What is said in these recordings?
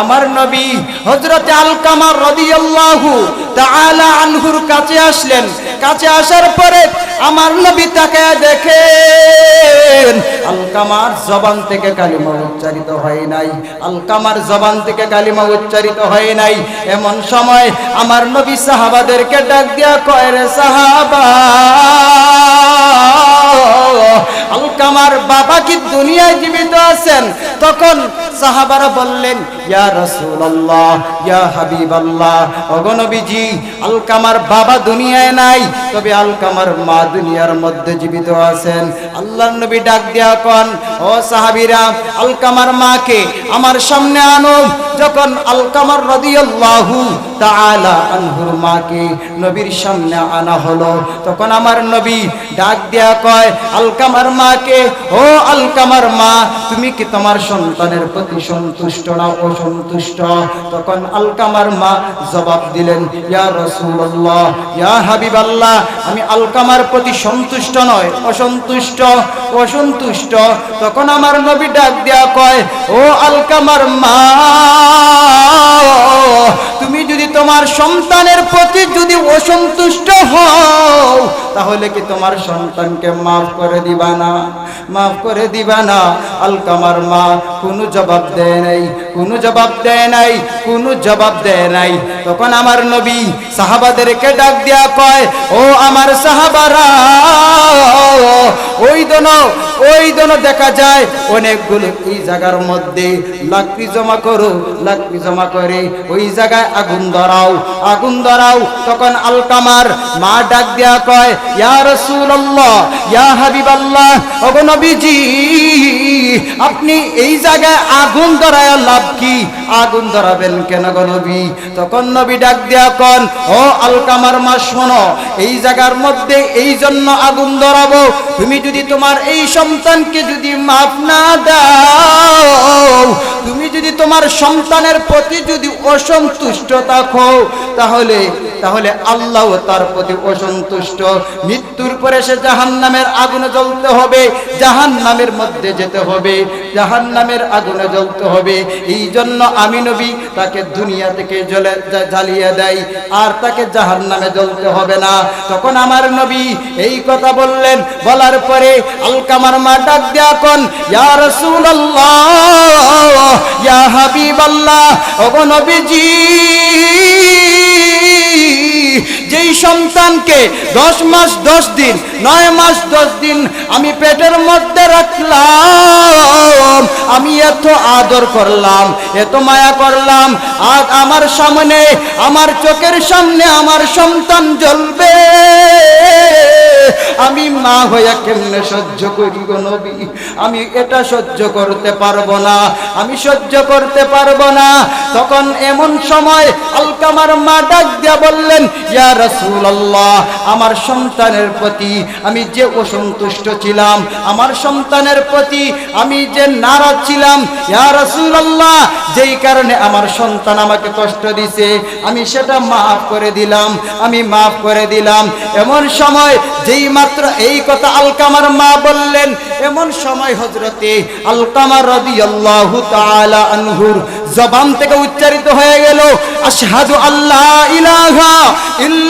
আমার নবী হজরতে আলকামার রদিয়াল্লাহু তাআলা আনহুর কাছে আসলেন। কাছে আসার পরে আমার নবী তাকে দেখেন, আলকামার জবান থেকে কালিমা উচ্চারিত হয় নাই। আলকামার জবান থেকে কালিমা উচ্চারিত হয় নাই। এমন সময় আমার নবী সাহাবাদেরকে ডাক দিয়া কয়, রে সাহাবা আলকামার বাবা কি দুনিয়ায় জীবিত আছেন? তখন সাহাবারা বললেন, ইয়া রাসূলুল্লাহ, ইয়া হাবিবাল্লাহ, ওগো নবীজি, আলকামার বাবা দুনিয়ায় নাই, তবে আলকামার মা দুনিয়ার মধ্যে জীবিত আছেন। আল্লাহর নবী ডাক ও সাহাবীরা, আলকামার আমার সামনে আনো। যখন আলকামার রাদিয়াল্লাহু তাআলা আনহুর মাকে নবীর সামনে আনা হলো, তখন আমার নবী ডাক দিয়া কয়, আলকামার মাকে ও আলকামার মা, তুমি কি তোমার সন্তানের প্রতি সন্তুষ্ট না অসন্তুষ্ট? তখন আলকামার মা জবাব দিলেন, ইয়া ইয়া আমি আলকামার প্রতি সন্তুষ্ট নয় অসন্তুষ্ট অসন্তুষ্ট। তখন আমার নবী ডাক দিয়া কয়, ও আলকামার মা, তুমি যদি তোমার সন্তানের প্রতি যদি অসন্তুষ্ট হও, তাহলে কি তোমার সন্তানকে মাফ করে দিবা না? মাফ করে দিবা না। আলকামার মা, কোনো জবাব দেয় নাই, কোনো জবাব দেয় নাই, কোনো জবাব দেয় নাই। তখন আমার নবী সাহাবাদেরকে ডাক দিয়া কয়, ও আমার সাহাবারা, ওই দন ওই দন দেখা যায়, অনেকগুলো এই জায়গার মধ্যে লাকড়ি জমা করো, লাকড়ি জমা করে, ওই জায়গায় আগুন ধরাও আগুন ধরাও। তখন আলকামার মা ডাক দিয়া কয়, ইয়া রাসূলুল্লাহ ইয়া হাবিবাল্লাহ, ওগো আপনি এই জায়গায় আগুন ধরায় লাভ কি? আগুন ধরাবেন কেন গো নবী? তখন নবী ডাক দিয়া কন, ও আলকামার মা, শোনো, এই জায়গার মধ্যে এই জন্য আগুন ধরাবো। তুমি যদি তোমার এই সন্তানকে যদি মাফ না দাও, তুমি যদি তোমার সন্তানের প্রতি যদি অসন্তুষ্ট থাকো, তাহলে তাহলে আল্লাহ তার প্রতি অসন্তুষ্ট। মৃত্যুর পরে সে জাহান নামের আগুনে জ্বলতে হবে জাহান নামের মধ্যে যেতে হবে জাহান নামের আগুনে জ্বলতে হবে। এই জন্য আমি নবী তাকে দুনিয়া থেকে জ্বলে জ্বালিয়ে দেয় আর তাকে জাহান নামে জ্বলতে হবে না। তখন আমার নবী এই কথা বললেন, বলার পরে আলকামার মা ডাক দেয়া কন, ইয়া রাসূলুল্লাহ ইয়া হাবিবাল্লাহ ওগো নবীজি। যেই সন্তানকে দশ মাস দশ দিন, নয় মাস দশ দিন আমি পেটের মধ্যে রাখলাম, আমি এত আদর করলাম, এত মায়া করলাম আজ আমার সামনে, আমার চোখের সামনে আমার সন্তান জ্বলবে। আমি মা হইয়া কেমনে সহ্য করি গো নবী? আমি এটা সহ্য করতে পারব না, আমি সহ্য করতে পারব না। তখন এমন সময় আলকামার মা ডাক দিয়া বললেন, ইয়া রাসূলুল্লাহ, আমার সন্তানের প্রতি আমি যে অসন্তুষ্ট ছিলাম, আমার সন্তানের প্রতি আমি যে নারাজ ছিলাম, ইয়া যেই কারণে আমার সন্তান আমাকে কষ্ট দিছে, আমি সেটা মাফ করে দিলাম, আমি মাফ করে দিলাম। এমন সময় যেই মাত্র এই কথা আলকামার মা বললেন, এমন সময় হজরতে আলকামার রাদিয়াল্লাহু তাআলা আনহুর জবান থেকে উচ্চারিত হয়ে গেল, আশহাদু আল্লাহ ইলাহা ইল্লাল্লাহু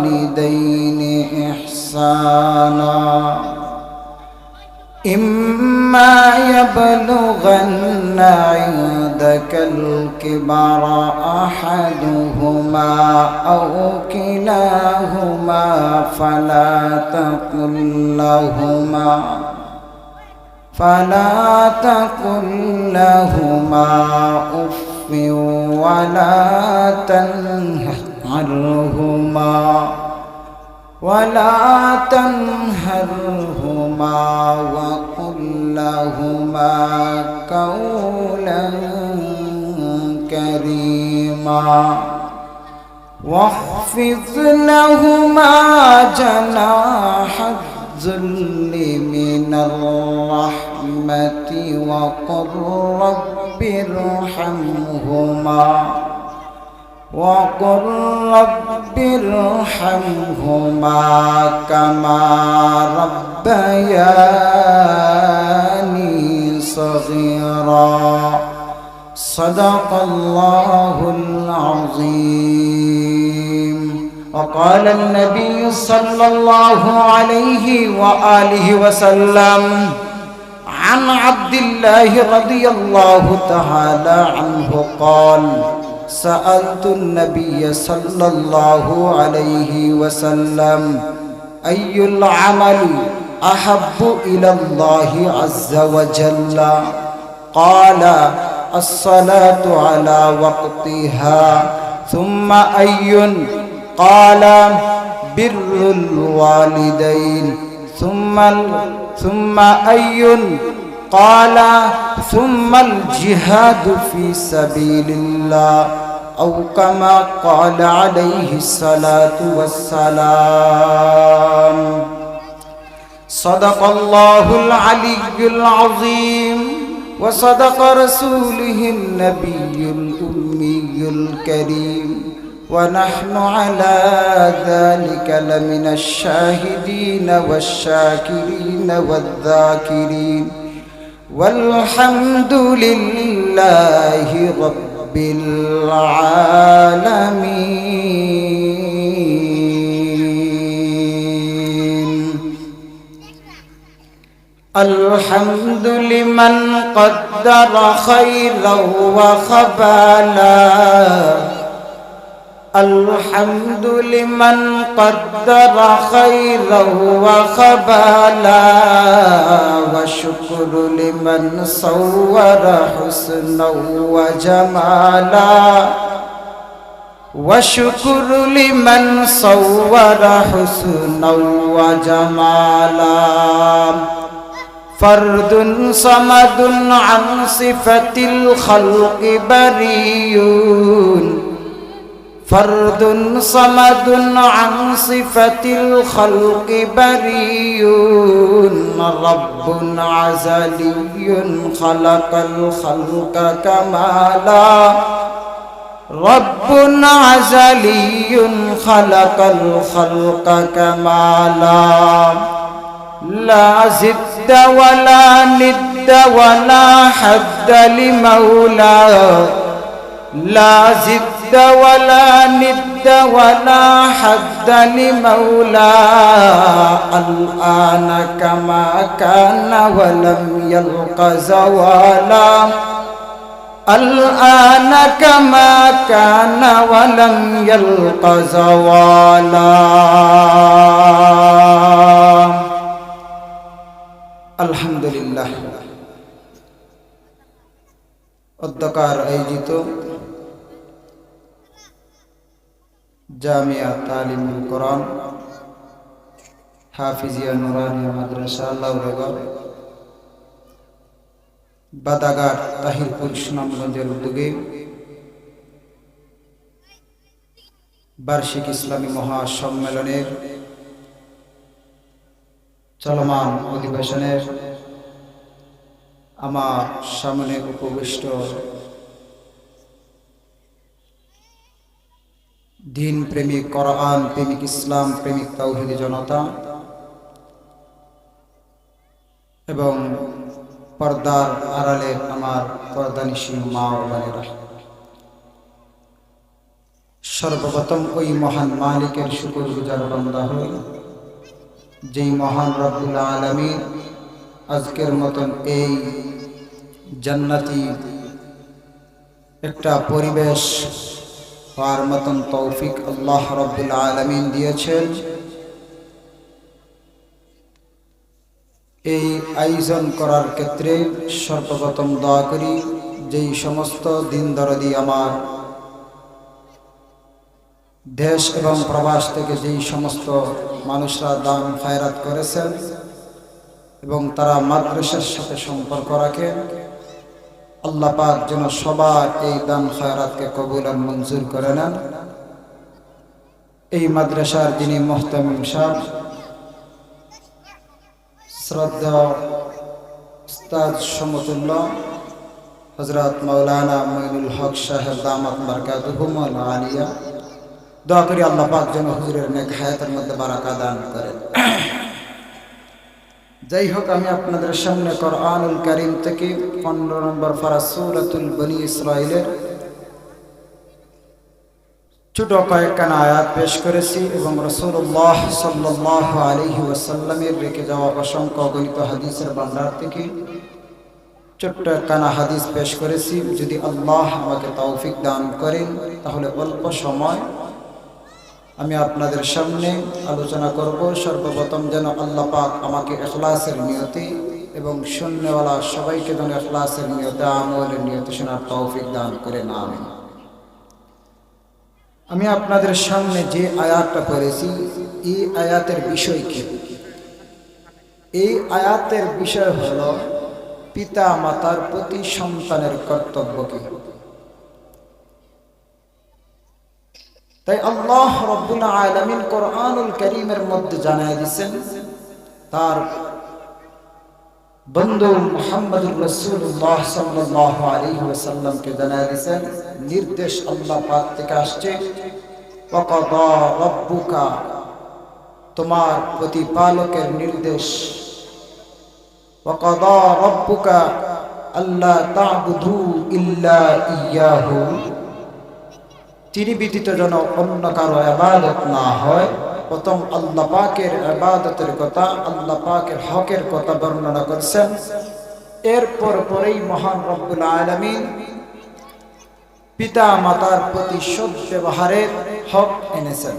وبالوالدين إحسانا. إما يبلغن عندك الكبر أحدهما أو كلاهما فلا تقل لهما فلا تقل لهما أف ولا تنهرهما ولا تنهرهما وقل لهما قولا كريما واخفض لهما جناح الذل من الرحمة وقل رب ارحمهما وقل رب ارحمهما كما ربياني صغيرا صدق الله العظيم وقال النبي صلى الله عليه وآله وسلم عن عبد الله رضي الله تعالى عنه قال سألت النبي صلى الله عليه وسلم أي العمل أحب إلى الله عز وجل؟ قال الصلاة على وقتها. ثم أي قال بر الوالدين. ثم ثم أي قال ثم الجهاد في سبيل الله أو كما قال عليه الصلاة والسلام. صدق الله العلي العظيم وصدق رسوله النبي الأمي الكريم ونحن على ذلك لمن الشاهدين والشاكرين والذاكرين. والحمد لله رب العالمين. الحمد لمن قدر خيرا وخبالا. الحمد لمن قدر خيرا وخبالا وشكر لمن صور حسنا وجمالا وشكر لمن صور حسنا وجمالا فرد صمد عن صفة الخلق بريون فرد صمد عن صفة الخلق بريون رب عزلي خلق الخلق كمالا رب عزلي خلق الخلق كمالا لا زد ولا ند ولا حد لمولاه لا زد ولا ند ولا حد لمولى الآن كما كان ولم يلق زوالا الآن كما كان ولم يلق زوالا الحمد لله অধ্যকার আয়োজিত জামিয়া তালিমুল কোরআন হাফিজিয়া নুরানিয়া মাদ্রাসা লাউরগড় বাদাগার তাহিরপুর সুনামগঞ্জের উদ্যোগে বার্ষিক ইসলামী মহাসম্মেলনের চলমান অধিবেশনের আমার সামনে উপবিষ্ট দিন প্রেমিক কোরআন, প্রেমিক ইসলাম, প্রেমিক তৌহিদি জনতা এবং পর্দার আড়ালে আমার পর্দানিশী মা বোনেরা। সর্বপ্রথম ওই মহান মালিকের শুকুর গুজার বন্দা হই, যেই মহান রব্বুল আলমী আজকের মতন এই জান্নাতি একটা পরিবেশ হওয়ার মতন তৌফিক আল্লাহ রব্বুল আলমিন দিয়েছেন। এই আয়োজন করার ক্ষেত্রে সর্বপ্রথম দোয়া করি, যেই সমস্ত দিন দরদি আমার দেশ এবং প্রবাস থেকে যেই সমস্ত মানুষরা দান ফায়রাত করেছেন এবং তারা মাদ্রাসার সাথে সম্পর্ক রাখেন আল্লাহ পাক যেন সবার এই দান খায়রাতকে কবুল আর মঞ্জুর করে নেন। এই মাদ্রাসার যিনি মোহতামিম সাহ শ্রদ্ধা উস্তাদ সমতুল্য হজরত মৌলানা মঈনুল হক সাহেব দামাত বারকাতুহুমুল আলিয়া, দোয়া করি আল্লাহ পাক যেন হুজুরের নেক হায়াতের মধ্যে বারাকা দান করেন। যাই হোক, আমি আপনাদের সামনে কোরআনুল করিম থেকে পনেরো নম্বর ফারা সূরাতুল বনি ইসরাইলের ছোট কয়েকখানা আয়াত পেশ করেছি এবং রসুল্লাহ সাল্লাহ আলহি ওয়াসাল্লামের রেখে যাওয়া অসংখ্য গণিত হাদিসের ভান্ডার থেকে ছোট্ট কানা হাদিস পেশ করেছি। যদি আল্লাহ আমাকে তৌফিক দান করেন, তাহলে অল্প সময় আমি আপনাদের সামনে আলোচনা করব, সর্বপ্রথম যেন আল্লাহ পাক আমাকে এখলাসের নিয়তি এবং শূন্যওয়ালা সবাইকে যেন এখলাসের নিয়তে, আমলের নিয়তে শোনার তৌফিক দান করে না আমি আমি আপনাদের সামনে যে আয়াতটা পড়েছি, এই আয়াতের বিষয় কি? এই আয়াতের বিষয় হল পিতা মাতার প্রতি সন্তানের কর্তব্য কি? তাই আল্লাহ রব্বুল আলমিন কোরআনুল করিমের মধ্যে জানাই দিচ্ছেন তার বন্ধু মোহাম্মদুর রসুল্লাহ সাল্লাহ আলী ওসাল্লামকে জানাই দিচ্ছেন নির্দেশ আল্লাহ পাক থেকে আসছে রব্বুকা তোমার প্রতিপালকের নির্দেশ। রব্বুকা আল্লাহ তাবুধু ইল্লা ইয়াহু তিনি ব্যতীত যেন অন্য কারও আবাদত না হয়, প্রথম আল্লাহ পাকের আবাদতের কথা, আল্লাহ পাকের হকের কথা বর্ণনা করছেন। এরপর পরেই মহান রব্বুল আলমিন পিতা মাতার প্রতি সৎ ব্যবহারের হক এনেছেন।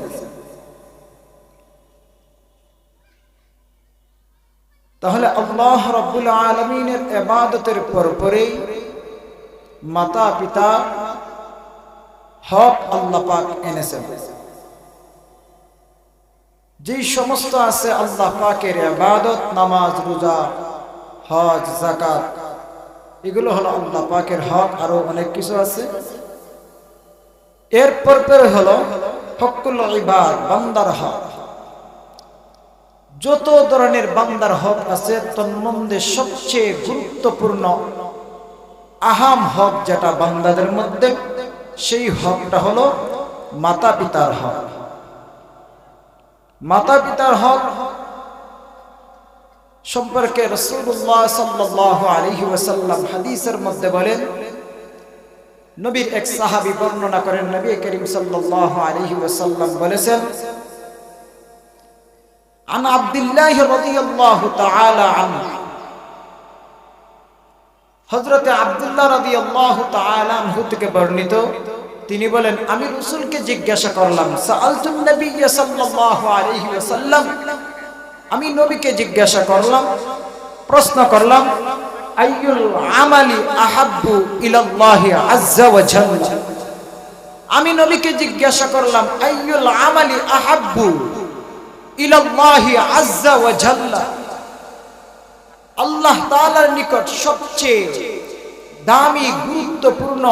তাহলে আল্লাহ রব্বুল আলমিনের এবাদতের পর পরেই মাতা পিতা হক আল্লাহ পাক এনেছেন। যেই সমস্ত আছে আল্লাহ পাকের আবাদত নামাজ, রোজা, হজ জাকাত এগুলো হলো আল্লাহ পাকের হক, আরও অনেক কিছু আছে। এরপর পরে হলো হকুল ইবাদ, বান্দার হক। যত ধরনের বান্দার হক আছে, তন্মধ্যে সবচেয়ে গুরুত্বপূর্ণ আহাম হক যেটা বান্দাদের মধ্যে সেই হকটা হলো মাতা পিতার হক। মাতা পিতার হক সম্পর্কে রসুল্লাহ সাল্লাহ আলহি ওসাল্লাম হাদিসের মধ্যে বলেন, নবীর এক সাহাবি বর্ণনা করেন, নবী করিম সাল্লাহ আলহি ওসাল্লাম বলেছেন, আন رضي الله তাআলা عنه হজরতে আবদুল্লাহ রাদি আল্লাহ থেকে বর্ণিত, তিনি বলেন, আমি রসুলকে জিজ্ঞাসা করলাম আমি নবীকে জিজ্ঞাসা করলাম, প্রশ্ন করলাম আহাব্বু আমি নবীকে জিজ্ঞাসা করলাম আমালি আহাব্বু ইলাল্লাহি আজ্জা ওয়া জাল্লা আল্লাহ তাআলার নিকট সবচেয়ে দামি, গুরুত্বপূর্ণ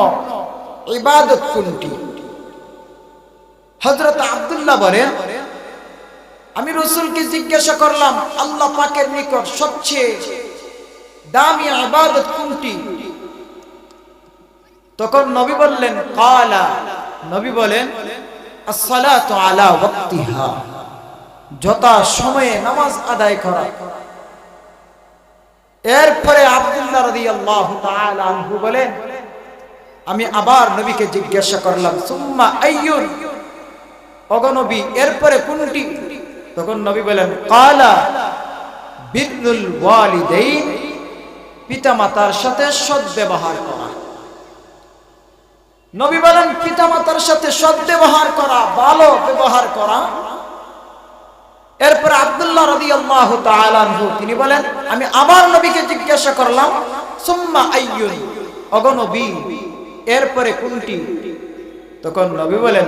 ইবাদত কোনটি? হযরত আব্দুল্লাহ বলেন, আমি রসুলকে জিজ্ঞাসা করলাম, আল্লাহ পাকের নিকট সবচেয়ে দামি ইবাদত কোনটি? তখন নবী বললেন, কালা। নবী বলেন, আসসালাতু আলা ওয়াক্তিহা। যথা সময়ে নামাজ আদায় করা। এরপরে আব্দুল্লাহ তাআলা আনহু বলেন আমি আবার নবীকে জিজ্ঞাসা করলাম, সুম্মা আইয়ুন? অগনবী এরপরে কোনটি? তখন নবী বলেন, কালা বিরুল ওয়ালিদাইন, পিতামাতার সাথে সৎ ব্যবহার করা। নবী বলেন, পিতামাতার সাথে সৎ ব্যবহার করা, ভালো ব্যবহার করা। এরপর আব্দুল্লাহ রবি তাআলা আনহু, তিনি বলেন, আমি আবার নবীকে জিজ্ঞাসা করলাম, সুম্মা আইয়ুন? অগনবী এরপরে কোনটি? তখন নবী বলেন,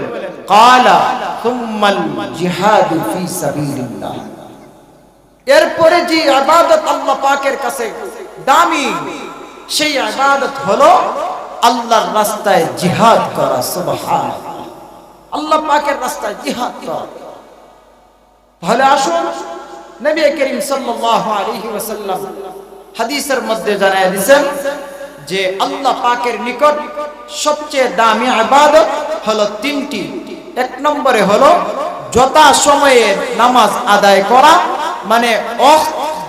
কালা সুম্মাল জিহাদু ফি সাবিলিল্লাহ। এরপরে যে ইবাদত আল্লাহ পাকের কাছে দামি, সেই ইবাদত হলো আল্লাহর রাস্তায় জিহাদ করা সুবহান আল্লাহ পাকের রাস্তায় জিহাদ করা। তাহলে আসুন, নবী করিম সাল্লাল্লাহু আলাইহি ওয়াসাল্লাম হাদিসের মধ্যে জানায় দিয়েছেন যে আল্লাহ পাকের নিকট সবচেয়ে দামি ইবাদত হলো তিনটি। এক নম্বরে হলো যথা সময়ে নামাজ আদায় করা মানে অক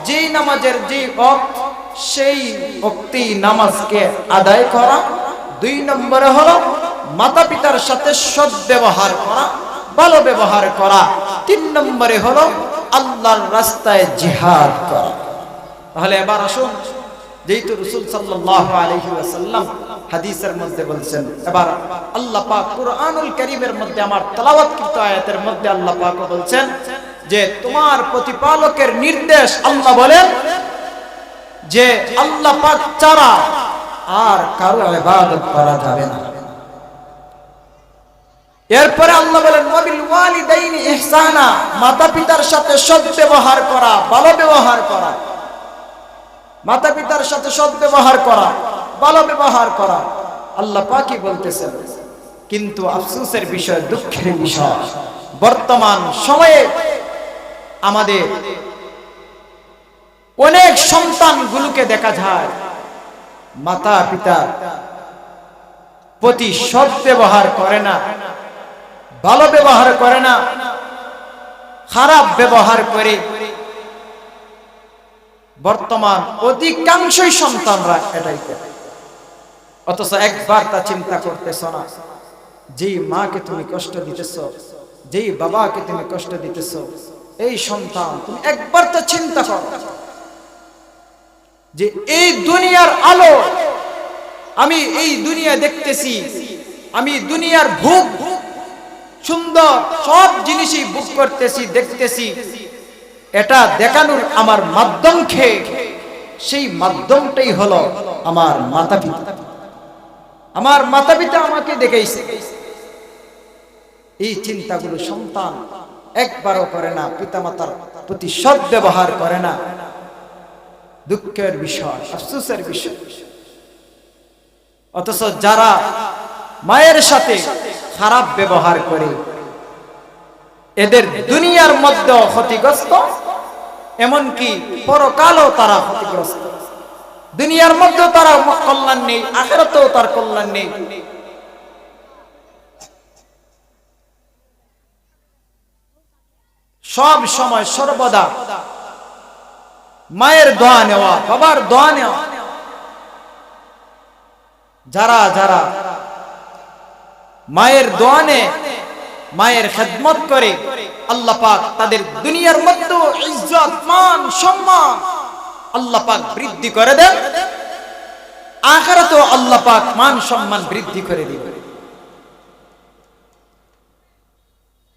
যেই নামাজের যে অক সেই অক্তি নামাজকে আদায় করা। দুই নম্বরে হলো মাতা পিতার সাথে সৎ ব্যবহার করা। ভালো ব্যবহার করা। তিন নম্বরে হলো আল্লাহর রাস্তায় জিহাদ করা। তাহলে এবার আসুন, যেহেতু রসুল সাল্লাহ আলহি হাদিসের মধ্যে বলছেন, এবার আল্লাহ পাক কুরআনুল কারীমের মধ্যে, আমার তেলাওয়াতকৃত আয়াতের মধ্যে আল্লাহ পাক বলছেন যে, তোমার প্রতিপালকের নির্দেশ আল্লাহ বলেন যে, আল্লাহ পাক ছাড়া আর কারও ইবাদত করা যাবে না। এরপরে আল্লাহ বলেন, ওয়াবিল ওয়ালিদাইনি ইহসানা। মাতা পিতার সাথে সৎ ব্যবহার করা, ভালো ব্যবহার করা। মাতা পিতার সাথে সৎ ব্যবহার করা, ভালো ব্যবহার করা। আল্লাহ পাকই বলতেছেন, কিন্তু আফসোসের বিষয়, দুঃখের বিষয়। বর্তমান সময়ে আমাদের অনেক সন্তানগুলোকে দেখা যায় মাতা পিতা প্রতি সৎ ব্যবহার করে না। ভালো ব্যবহার করে না, খারাপ ব্যবহার করে। বর্তমান অধিকাংশই সন্তানরা এটাই করে। অথচ একবার তা চিন্তা করতেছ না যেই মাকে তুমি কষ্ট দিতেছ যেই বাবাকে তুমি কষ্ট দিতেছ, এই সন্তান তুমি একবার তা চিন্তা করো যে এই দুনিয়ার আলো আমি এই দুনিয়া দেখতেছি, আমি দুনিয়ার ভোগ সুন্দর সব জিনিসই বুক করতেছি, দেখতেছি। এটা দেখানোর আমার মাধ্যম খেয়ে সেই মাধ্যমটাই হলো আমার মাতা পিতা আমার মাতা পিতা আমাকে দেখেছে এই চিন্তাগুলো সন্তান একবারও করে না পিতা মাতার প্রতি সৎ ব্যবহার করে না। দুঃখের বিষয়, আফসোসের বিষয়। অথচ যারা মায়ের সাথে খারাপ ব্যবহার করে। এদের দুনিয়ার মধ্যে ক্ষতিগ্রস্ত, এমনকি পরকালও তারা ক্ষতিগ্রস্ত। দুনিয়ার মধ্যেও তারা কল্যাণ নেই, আখেরাতেও তার কল্যাণ নেই। সব সময় সর্বদা মায়ের দোয়া নেওয়া, বাবার দোয়া নেওয়া। যারা যারা মায়ের দোয়ানে মায়ের খেদমত করে আল্লাহ পাক তাদের দুনিয়ার মধ্যে ইজ্জত, মান, সম্মান আল্লাহ পাক বৃদ্ধি করে দেন। আখেরাতেও আল্লাহ পাক মান, সম্মান বৃদ্ধি করে দিবে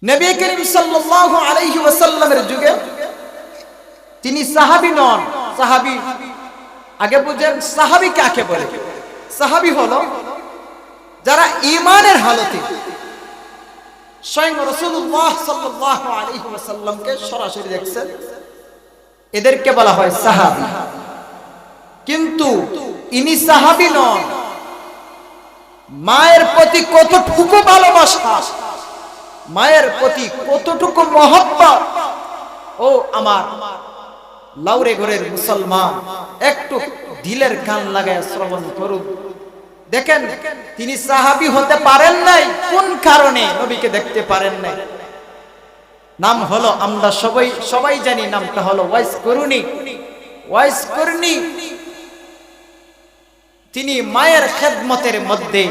নবী করিম সাল্লাল্লাহু আলাইহি ওয়াসাল্লামের যুগে তিনি সাহাবী নন। সাহাবী, আগে বুঝেন সাহাবী কাকে বলে? সাহাবী হলো যারা ইমানের হালতে স্বয়ং রসুল্লাহ সাল্লাহ আলাইহি সরাসরি দেখছেন, এদেরকে বলা হয় সাহাবী। কিন্তু ইনি সাহাবী নন। মায়ের প্রতি কতটুকু ভালোবাসা, মায়ের প্রতি কতটুকু মহব্বত, ও আমার লাউরে ঘরের মুসলমান, একটু দিলের কান লাগায় শ্রবণ করুন। দেখেন, তিনি সাহাবি হতে পারেন নাই, কোন কারণে নবীকে দেখতে পারেন নাই? নাম হলো, আমরা সবাই সবাই জানি নামটা হলো ওয়াইস করুনি ওয়াইস করুনি তিনি মায়ের খেদমতের মধ্যে,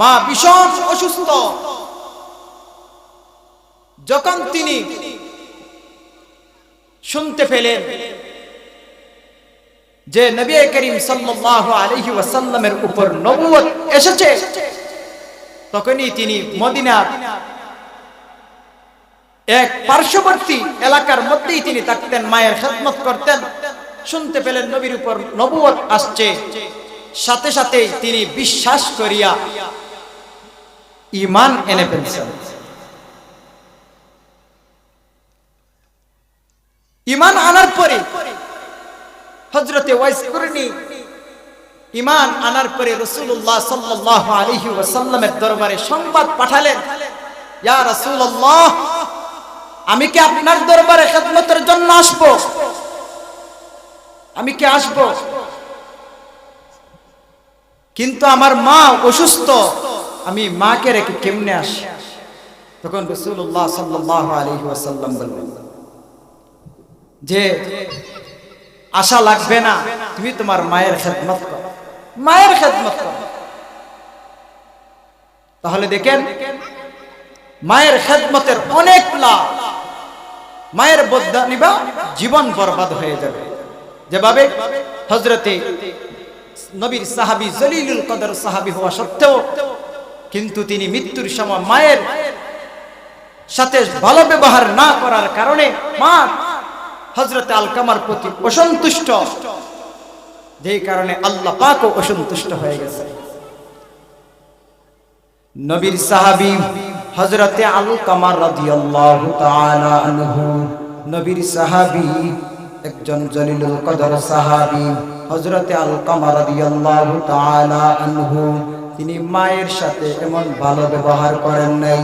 মা ভীষণ অসুস্থ। যখন তিনি শুনতে পেলেন যে নবী করিম সাল্লাল্লাহু আলাইহি ওয়াসাল্লামের উপর নবুয়ত এসেছে, তখনই তিনি মদিনার এক পার্শ্ববর্তী এলাকার মধ্যেই তিনি থাকতেন, মায়ের খেদমত করতেন। শুনতে পেলেন নবীর উপর নবুয়ত আসছে। সাথে সাথে তিনি বিশ্বাস করিয়া ইমান এনে ফেলছেন। ইমান আনার পরে হজরতে ওয়াইস করেনি ইমান আনার পরে রসুল্লাহ সাল্লাহ আলহি ওয়াসাল্লামের দরবারে সংবাদ পাঠালেন, ইয়া রাসূলুল্লাহ, আমি কি আপনার দরবারে খেদমতের জন্য আসব? আমি কি আসব? কিন্তু আমার মা অসুস্থ, আমি মাকে রেখে কেমনে আসি? তখন রসুল্লাহ সাল্লাহ আলহি ওয়াসাল্লাম বললেন, যে আশা লাগবে না। তুমি তোমার মায়ের খেদমত করো। মায়ের খেদমত করো। তাহলে দেখেন, মায়ের খেদমতের অনেক লাভ। মায়ের বদলা নিবা, জীবন বরবাদ হয়ে যাবে। যেভাবে হজরতে নবীর সাহাবি জলিলুল কদর সাহাবি হওয়া সত্ত্বেও কিন্তু তিনি মৃত্যুর সময় মায়ের সাথে ভালো ব্যবহার না করার কারণে মা হজরতে আলকামার প্রতি অসন্তুষ্ট। যেই কারণে আল্লাহ পাকও অসন্তুষ্ট হয়ে গেছে। নবীর সাহাবী হজরতে আলকামার রাদিয়াল্লাহু তাআলা আনহু, নবীর সাহাবী একজন জলিলুল কদর সাহাবী হজরতে আলকামা রাদিয়াল্লাহু তাআলা আনহু, তিনি মায়ের সাথে এমন ভালো ব্যবহার করেন নাই,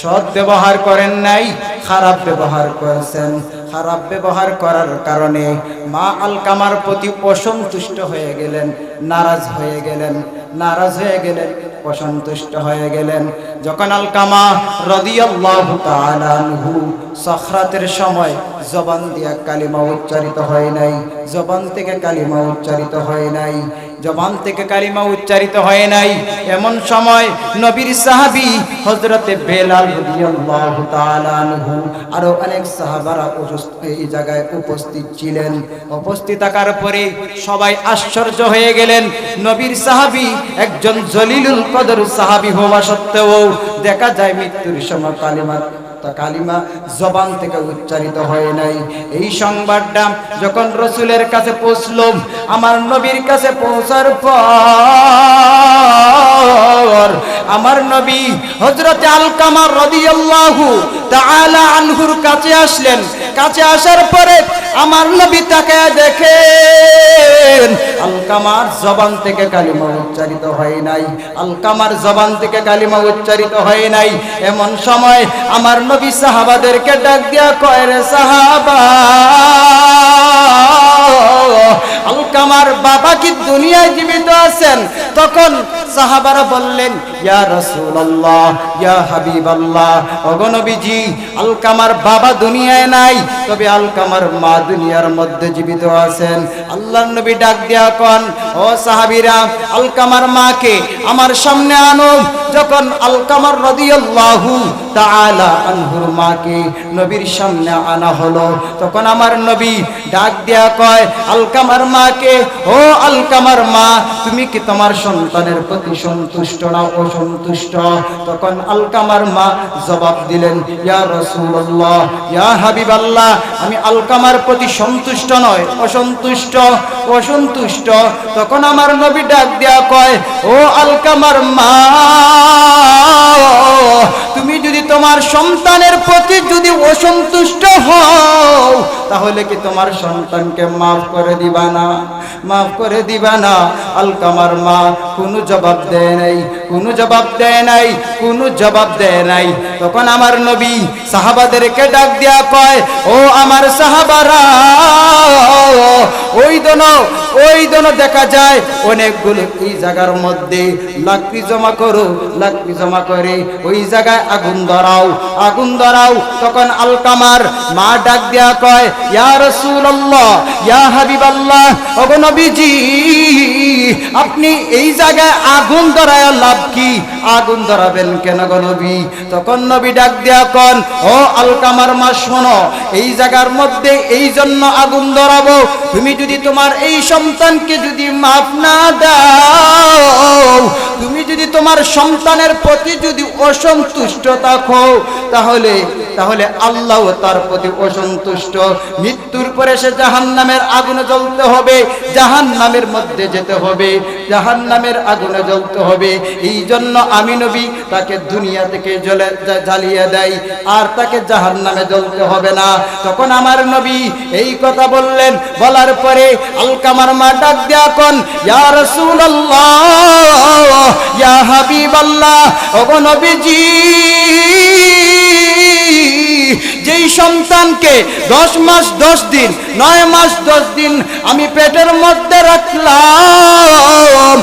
সৎ ব্যবহার করেন নাই, খারাপ ব্যবহার করেছেন। খারাপ ব্যবহার করার কারণে মা আলকামার প্রতি অসন্তুষ্ট হয়ে গেলেন, নারাজ হয়ে গেলেন, নারাজ হয়ে গেলেন, অসন্তুষ্ট হয়ে গেলেন। যখন আলকামা রাদিয়াল্লাহু তাআলা আনহু সখরাতের সময় জবান দিয়া কালিমা উচ্চারিত হয় নাই, জবান থেকে কালিমা উচ্চারিত হয় নাই জবান থেকে কালিমা উচ্চারিত হয় নাই। এমন সময় নবীর সাহাবী হযরতে বেলাল আরও অনেক সাহাবারা এই জায়গায় উপস্থিত ছিলেন। উপস্থিত থাকার পরে সবাই আশ্চর্য হয়ে গেলেন। নবীর সাহাবী একজন জলিলুল কদর সাহাবী হওয়া সত্ত্বেও দেখা যায় মৃত্যুর সময় কালিমা তা কালিমা জবান থেকে উচ্চারিত হয় নাই। এই সংবাদটা যখন রসুলের কাছে পৌঁছল, আমার নবীর কাছে পৌঁছার পর আমার নবী হজরতে আলকামার রদিয়াল্লাহু তাআলা আনহুর কাছে আসলেন। কাছে আসার পরে আমার নবী তাকে দেখেন আলকামার জবান থেকে কালিমা উচ্চারিত হয় নাই। আলকামার জবান থেকে কালিমা উচ্চারিত হয় নাই। এমন সময় আমার নবী সাহাবাদেরকে ডাক দিয়া কয় সাহাবা আলকামার বাবা কি দুনিয়ায় জীবিত আছেন, তখন সাহাবারা বললেন, ইয়া রাসূলুল্লাহ, ইয়া হাবিবাল্লাহ, ওগো নবীজি, আলকামার বাবা দুনিয়ায় নাই, তবে আলকামার মা দুনিয়ার মধ্যে জীবিত আছেন। আল্লাহর নবী ডাক দিয়া কন, ও সাহাবীরা, আলকামার মাকে আমার সামনে আনো। যখন আলকামার রাদিয়াল্লাহু তাআলা আনহুর মাকে নবীর সামনে আনা হলো, তখন আমার নবী ডাক দিয়া কয়, আলকামার মাকে, ও আলকামার মা, তুমি কি তোমার সন্তানের প্রতি সন্তুষ্ট না অসন্তুষ্ট? তখন আলকামার মা জবাব দিলেন, ইয়া রাসূলুল্লাহ, ইয়া হাবিবাল্লাহ, আমি আলকামার প্রতি সন্তুষ্ট নয় অসন্তুষ্ট অসন্তুষ্ট। তখন আমার নবী ডাক দিয়া কয়, ও আলকামার মা সন্তানের প্রতি যদি অসন্তুষ্ট হও, তাহলে কি তোমার সন্তানকে মাফ করে দিবা না? মাফ করে দিবা না? আলকামার মা কোনো জবাব দেয় নাই, কোনো জবাব দেয় নাই, কোনো জবাব দেয় নাই। তখন আমার নবী সাহাবাদেরকে ডাক দিয়া কয়, ও আমার সাহাবারা, ওই দন ওই দন দেখা যায় অনেকগুলো এই জায়গার মধ্যে লাকড়ি জমা করো, লাকড়ি জমা করে ওই জায়গায় আগুন ধরাও। আগুন ধরাও, তখন আলকামার মা ডাক দিয়া কয়, ইয়া রাসূলুল্লাহ, ইয়া হাবিবাল্লাহ, ওগো নবীজি, আপনি এই জায়গায় আগুন ধরায় লাভ কি? আগুন ধরাবেন কেন গো নবী? তখন নবী ডাক দিয়া কন, ও আলকামার মা, শোনো, এই জায়গার মধ্যে এই জন্য আগুন ধরাবো। তুমি যদি তোমার এই সন্তানকে যদি মাফ না দাও তুমি যদি তোমার সন্তানের প্রতি যদি অসন্তুষ্ট থাকো তাহলে তাহলে আল্লাহ তার প্রতি অসন্তুষ্ট। মৃত্যুর পরে সে জাহান্নামের আগুনে জ্বলতে হবে, জাহান্নামের মধ্যে যেতে হবে, জাহান্নামের আগুনে জ্বলতে হবে। এই জন্য আমি নবী তাকে দুনিয়া থেকে জ্বলে জ্বালিয়ে দেয় আর তাকে জাহান্নামে জ্বলতে হবে না। তখন আমার নবী এই কথা বললেন, বলার পরে আলকামার মা ডাক দেয়া কোন ইয়া হাবিবাল্লাহ, ওগো নবীজি যেই সন্তানকে দশ মাস দশ দিন নয় মাস দশ দিন আমি পেটের মধ্যে রাখলাম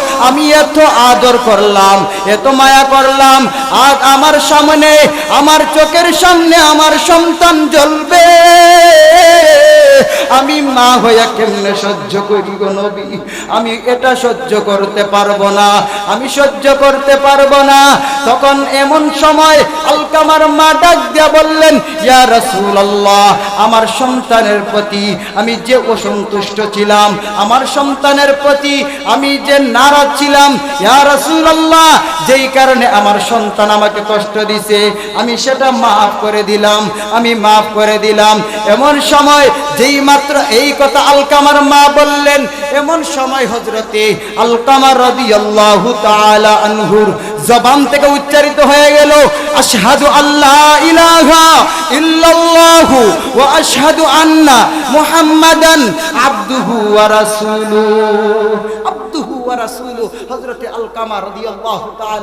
এত আদর করলাম, এত মায়া করলাম। আজ আমার সামনে, আমার চোখের সামনে আমার সন্তান জ্বলবে। আমি মা হইয়া কেমনে সহ্য করি গো নবী? আমি এটা সহ্য করতে পারব না, আমি সহ্য করতে পারব না। তখন এমন সময় আলকামার মা ডাক দিয়া বললেন, ইয়া রাসূলুল্লাহ, আমার সন্তানের প্রতি আমি যে অসন্তুষ্ট ছিলাম, আমার সন্তানের প্রতি আমি যে নারাজ ছিলাম ইয়া রাসূলুল্লাহ, যেই কারণে আমার সন্তান আমাকে কষ্ট দিছে, আমি সেটা মাফ করে দিলাম, আমি মাফ করে দিলাম। এমন সময় যেই মাত্র এই কথা আলকামার মা বললেন, এমন সময় হজরতে আলকামার রাদিয়াল্লাহু তাআলা আনহুর জবান থেকে উচ্চারিত হয়ে গেল, আশহাদু আল্লাহ ইলাহা ইল্লাল্লাহু ওয়া আশহাদু আন্না মুহাম্মাদান আবদুহু ওয়া রাসূলুহু।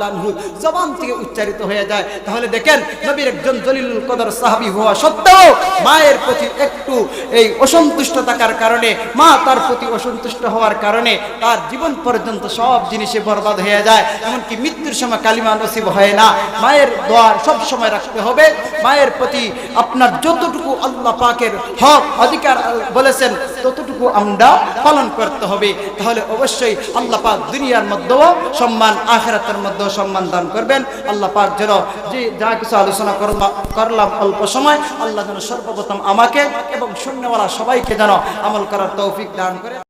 আনহু জবান থেকে উচ্চারিত হয়ে যায়। তাহলে দেখেন নবীর একজন জলিলুল কদর সাহাবী হওয়া সত্ত্বেও মায়ের প্রতি একটু এই অসন্তুষ্ট থাকার কারণে, মা তার প্রতি অসন্তুষ্ট হওয়ার কারণে তার জীবন পর্যন্ত সব জিনিসে বরবাদ হয়ে যায়। এমনকি মৃত্যুর সময় কালিমা নসিব হয় না। মায়ের দোয়ার সব সময় রাখতে হবে। মায়ের প্রতি আপনার যতটুকু আল্লাহ পাকের হক, অধিকার বলেছেন, ততটুকু আমরা পালন করতে হবে। তাহলে অবশ্যই আল্লাহ পাক দুনিয়ার মধ্যেও সম্মান, আখেরাতের মধ্যেও সম্মান দান করবেন। আল্লাহ পাক যেন যে যা কিছু আলোচনা করলাম অল্প সময়, আল্লাহ যেন সর্বপ্রথম আমাকে এবং শূন্যওয়ালা সবাইকে যেন আমল করার তৌফিক দান করে।